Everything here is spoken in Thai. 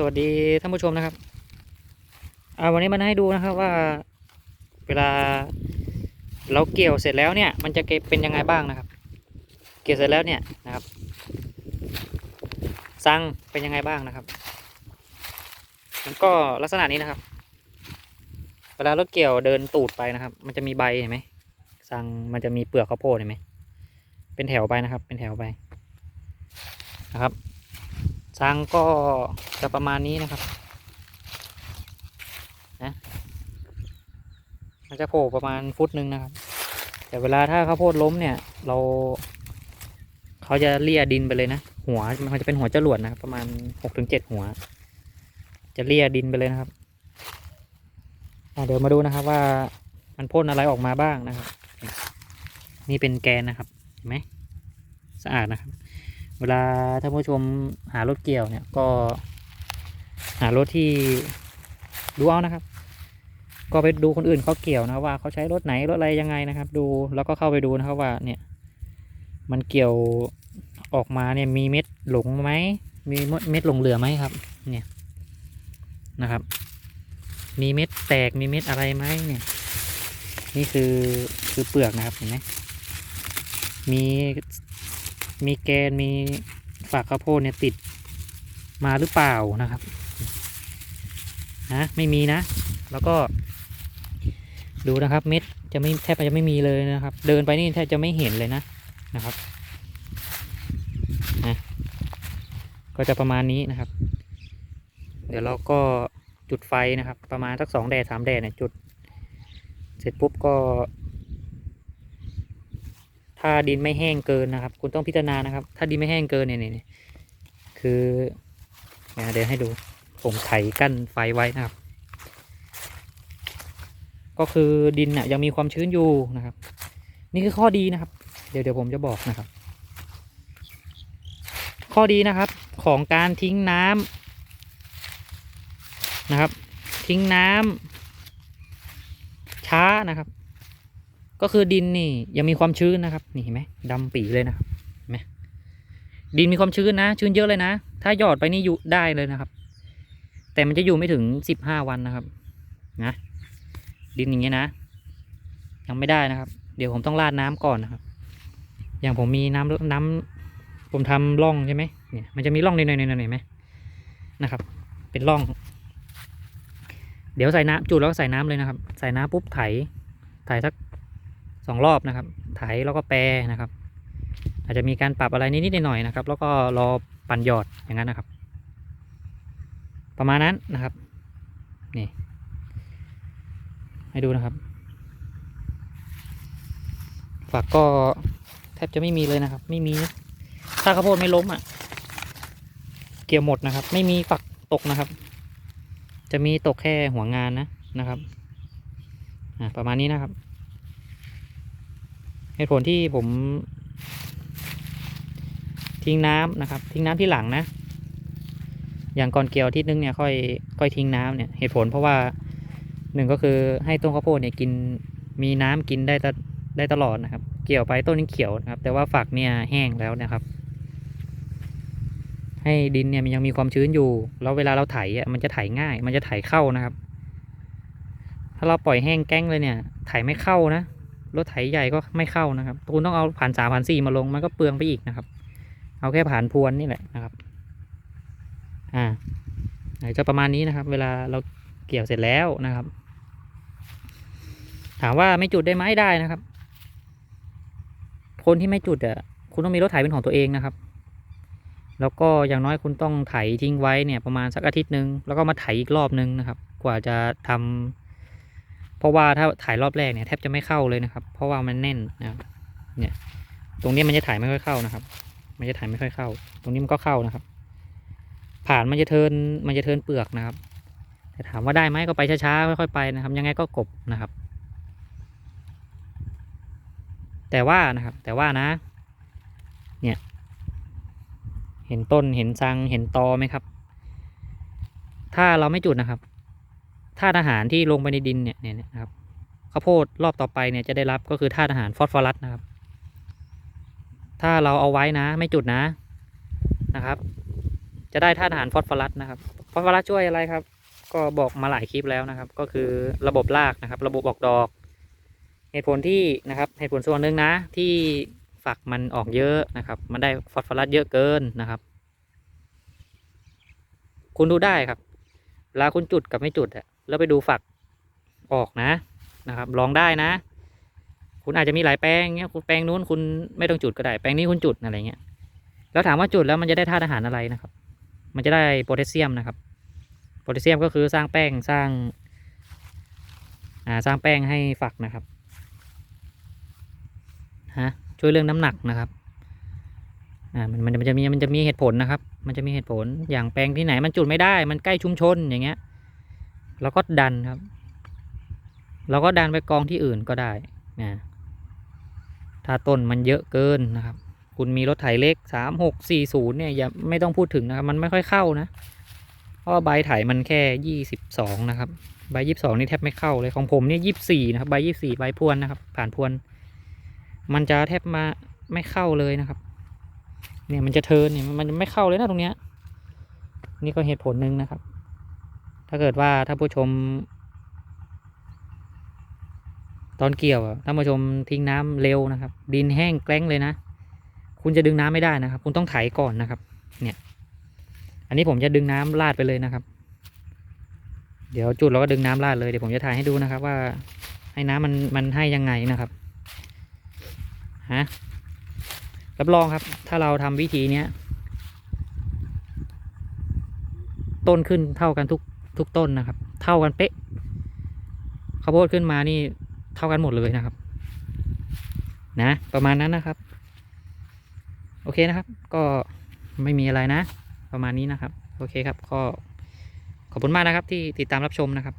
สวัสดีท่านผู้ชมนะครับอ่าวันนี้มันให้ดูนะครับว่า เวลาเราเกี่ยวเสร็จแล้วเนี่ย มันจะเก็บเป็นยังไงบ้างนะครับ เกี่ยวเสร็จแล้วเนี่ยนะครับซังเป็นยังไงบ้างนะครับ มันก็ลักษณะนี้นะครับ เวลารถเกี่ยวเดินตูดไปนะครับ มันจะมีใบเห็นไหมซังมันจะมีเปลือกข้าวโพดเห็นไหมเป็นแถวไปนะครับ เป็นแถวไปนะครับ ซังก็จะประมาณนี้นะครับนะมันจะโผล่ประมาณฟุตหนึ่งนะครับ แต่เวลาถ้าข้าวโพดล้มเนี่ย เราเขาจะเลี่ยดินไปเลยนะ หัวมันจะเป็นหัวจรวดนะครับประมาณหกถึงเจ็ดหัว จะเลี่ยดินไปเลยนะครับเดี๋ยวมาดูนะครับว่ามันพ่นอะไรออกมาบ้างนะครับ นี่เป็นแกนนะครับเห็นไหมสะอาดนะครับ เวลาท่านผู้ชมหารถเกี่ยวเนี่ยก็ หารถที่ดูเอานะครับ ก็ไปดูคนอื่นเขาเกี่ยวนะว่าเขาใช้รถไหนรถอะไรยังไงนะครับ ดูแล้วก็เข้าไปดูนะครับว่าเนี่ย มันเกี่ยวออกมาเนี่ยมีเม็ดหลงไหมมีเม็ดหลงเหลือไหมครับ เนี่ยนะครับ มีเม็ดแตกมีเม็ดอะไรไหมเนี่ย นี่คือคือเปลือกนะครับเห็นไหมมี มีแกนมีฝักข้าวโพดเนี่ยติดมาหรือเปล่านะครับนะไม่มีนะ แล้วก็ ดูนะครับ เม็ดจะไม่แทบจะไม่มีเลยนะครับ เดินไปนี่แทบจะไม่เห็นเลยนะนะครับนะก็จะประมาณนี้นะครับ เดี๋ยวเราก็จุดไฟนะครับ ประมาณสักสองแดดสามแดดเนี่ยจุด เสร็จปุ๊บก็ ถ้าดินไม่แห้งเกินนะครับ คุณต้องพิจารณานะครับ ถ้าดินไม่แห้งเกินเนี่ยนี่คือเดี๋ยวให้ดูผมไถกั้นไฟไว้นะครับ ก็คือดินน่ะยังมีความชื้นอยู่นะครับ นี่คือข้อดีนะครับ เดี๋ยวเดี๋ยวผมจะบอกนะครับ ข้อดีนะครับของการทิ้งน้ำนะครับ ทิ้งน้ำช้านะครับ ก็คือดินนี่ยังมีความชื้นนะครับ นี่เห็นไหมดำปีเลยนะครับเห็นไหมดินมีความชื้นนะ ชื้นเยอะเลยนะ ถ้าหยอดไปนี่อยู่ได้เลยนะครับ แต่มันจะอยู่ไม่ถึงสิบห้าวันนะครับ นะ ดินอย่างเงี้ยนะ ยังไม่ได้นะครับ เดี๋ยวผมต้องราดน้ำก่อนนะครับ อย่างผมมีน้ำน้ำผมทำร่องใช่ไหมเนี่ยมันจะมีร่องนิดหน่อยๆเห็นไหมนะครับ เป็นร่อง เดี๋ยวใส่น้ำจุดแล้วใส่น้ำเลยนะครับ ใส่น้ำปุ๊บไถ ไถสัก สองรอบนะครับ ไถแล้วก็แปรนะครับ อาจจะมีการปรับอะไรนิดๆหน่อยๆนะครับ แล้วก็รอปั่นหยอดอย่างนั้นนะครับ ประมาณนั้นนะครับ นี่ ให้ดูนะครับ ฝักก็แทบจะไม่มีเลยนะครับ ไม่มีนะถ้าข้าวโพดไม่ล้มอะ เกี่ยวหมดนะครับ ไม่มีฝักตกนะครับ จะมีตกแค่หัวงานนะนะครับ อ่าประมาณนี้นะครับ เหตุผลที่ผม ทิ้งน้ำนะครับ ทิ้งน้ำที่หลังนะ อย่างก่อนเกี่ยวทิตย์นึงเนี่ยค่อยค่อยทิ้งน้ำเนี่ยเหตุผลเพราะว่าหนึ่งก็คือให้ต้นข้าวโพดเนี่ยกินมีน้ำกินได้ตได้ตลอดนะครับ เกี่ยวไปต้นนี้เขียวนะครับ แต่ว่าฝักเนี่ยแห้งแล้วนะครับ ให้ดินเนี่ยมันยังมีความชื้นอยู่ แล้วเวลาเราไถอะมันจะไถง่าย มันจะไถเข้านะครับ ถ้าเราปล่อยแห้งแก้งเลยเนี่ยไถไม่เข้านะ รถไถใหญ่ก็ไม่เข้านะครับคุณต้องเอาผ่านสามผ่านสี่มาลงมันก็เปลืองไปอีกนะครับ เอาแค่ผ่านพวนนี่แหละนะครับ อ่าเดี๋ยวจะประมาณนี้นะครับ เวลาเราเกี่ยวเสร็จแล้วนะครับ ถามว่าไม่จุดได้ไหมได้นะครับ คนที่ไม่จุดอะคุณต้องมีรถไถเป็นของตัวเองนะครับ แล้วก็อย่างน้อยคุณต้องไถทิ้งไว้เนี่ยประมาณสักอาทิตย์หนึ่งแล้วก็มาไถอีกรอบนึงนะครับ กว่าจะทำ เพราะว่าถ้าถ่ายรอบแรกเนี่ยแทบจะไม่เข้าเลยนะครับ เพราะว่ามันแน่นนะครับเนี่ย ตรงนี้มันจะถ่ายไม่ค่อยเข้านะครับ มันจะถ่ายไม่ค่อยเข้า ตรงนี้มันก็เข้านะครับ ผ่านมันจะเทินมันจะเทินเปลือกนะครับ แต่ถามว่าได้ไหมก็ไปช้าๆค่อยๆไปนะครับ ยังไงก็กบนะครับ แต่ว่านะครับ แต่ว่านะ เนี่ย เห็นต้นเห็นซังเห็นตอไหมครับ ถ้าเราไม่จุดนะครับ ธาตุอาหารที่ลงไปในดินเนี่ยเนี่ยนะครับข้าวโพดรอบต่อไปเนี่ยจะได้รับก็คือธาตุอาหารฟอสฟอรัสนะครับ ถ้าเราเอาไว้นะ ไม่จุดนะนะครับ จะได้ธาตุอาหารฟอสฟอรัสนะครับฟอสฟอรัสช่วยอะไรครับ ก็บอกมาหลายคลิปแล้วนะครับ ก็คือระบบรากนะครับ ระบบออกดอก เหตุผลที่นะครับเหตุผลส่วนหนึ่งนะ ที่ฝักมันออกเยอะนะครับ มันได้ฟอสฟอรัสเยอะเกินนะครับคุณดูได้ครับเวลาคุณจุดกับไม่จุดอะ แล้วไปดูฝักออกนะนะครับ ลองได้นะ คุณอาจจะมีหลายแปลงเงี้ยคุณแปลงนู้นคุณไม่ต้องจุดก็ได้ แปลงนี้คุณจุดอะไรเงี้ยแล้วถามว่าจุดแล้วมันจะได้ธาตุอาหารอะไรนะครับ มันจะได้โพแทสเซียมนะครับโพแทสเซียมก็คือสร้างแป้งสร้างอ่าสร้างแป้งให้ฝักนะครับฮะช่วยเรื่องน้ำหนักนะครับอ่ามันมันมันจะมีมันจะมีเหตุผลนะครับ มันจะมีเหตุผลอย่างแปลงที่ไหนมันจุดไม่ได้ มันใกล้ชุมชนอย่างเงี้ย เราก็ดันครับเราก็ดันไปกองที่อื่นก็ได้นะถ้าต้นมันเยอะเกินนะครับ คุณมีรถไถเล็กสามหกสี่ศูนย์เนี่ยอย่าไม่ต้องพูดถึงนะครับ มันไม่ค่อยเข้านะ เพราะว่าใบไถมันแค่ยี่สิบสองนะครับ ใบยี่สิบสองนี่แทบไม่เข้าเลยของผมเนี่ยยี่สิบสี่นะครับ ใบยี่สิบสี่ใบพวนนะครับ ผ่านพวน มันจะแทบมาไม่เข้าเลยนะครับ เนี่ยมันจะเทินเนี่ยมันไม่เข้าเลยนะตรงเนี้ย นี่ก็เหตุผลหนึ่งนะครับ ถ้าเกิดว่าถ้าผู้ชม ตอนเกี่ยวท่านผู้ชมทิ้งน้ำเร็วนะครับ ดินแห้งแกล้งเลยนะ คุณจะดึงน้ำไม่ได้นะครับ คุณต้องไถก่อนนะครับ เนี่ย อันนี้ผมจะดึงน้ำลาดไปเลยนะครับ เดี๋ยวจุดเราก็ดึงน้ำลาดเลยเดี๋ยวผมจะถ่ายให้ดูนะครับ ว่าให้น้ำมันมันให้ยังไงนะครับฮะรับรองครับ ถ้าเราทำวิธีเนี้ย ต้นขึ้นเท่ากันทุก ทุกต้นนะครับ เท่ากันเป๊ะข้าวโพดขึ้นมานี่เท่ากันหมดเลยนะครับ นะ ประมาณนั้นนะครับ โอเคนะครับ ก็ไม่มีอะไรนะ ประมาณนี้นะครับ โอเคครับก็ขอบคุณมากนะครับที่ติดตามรับชมนะครับ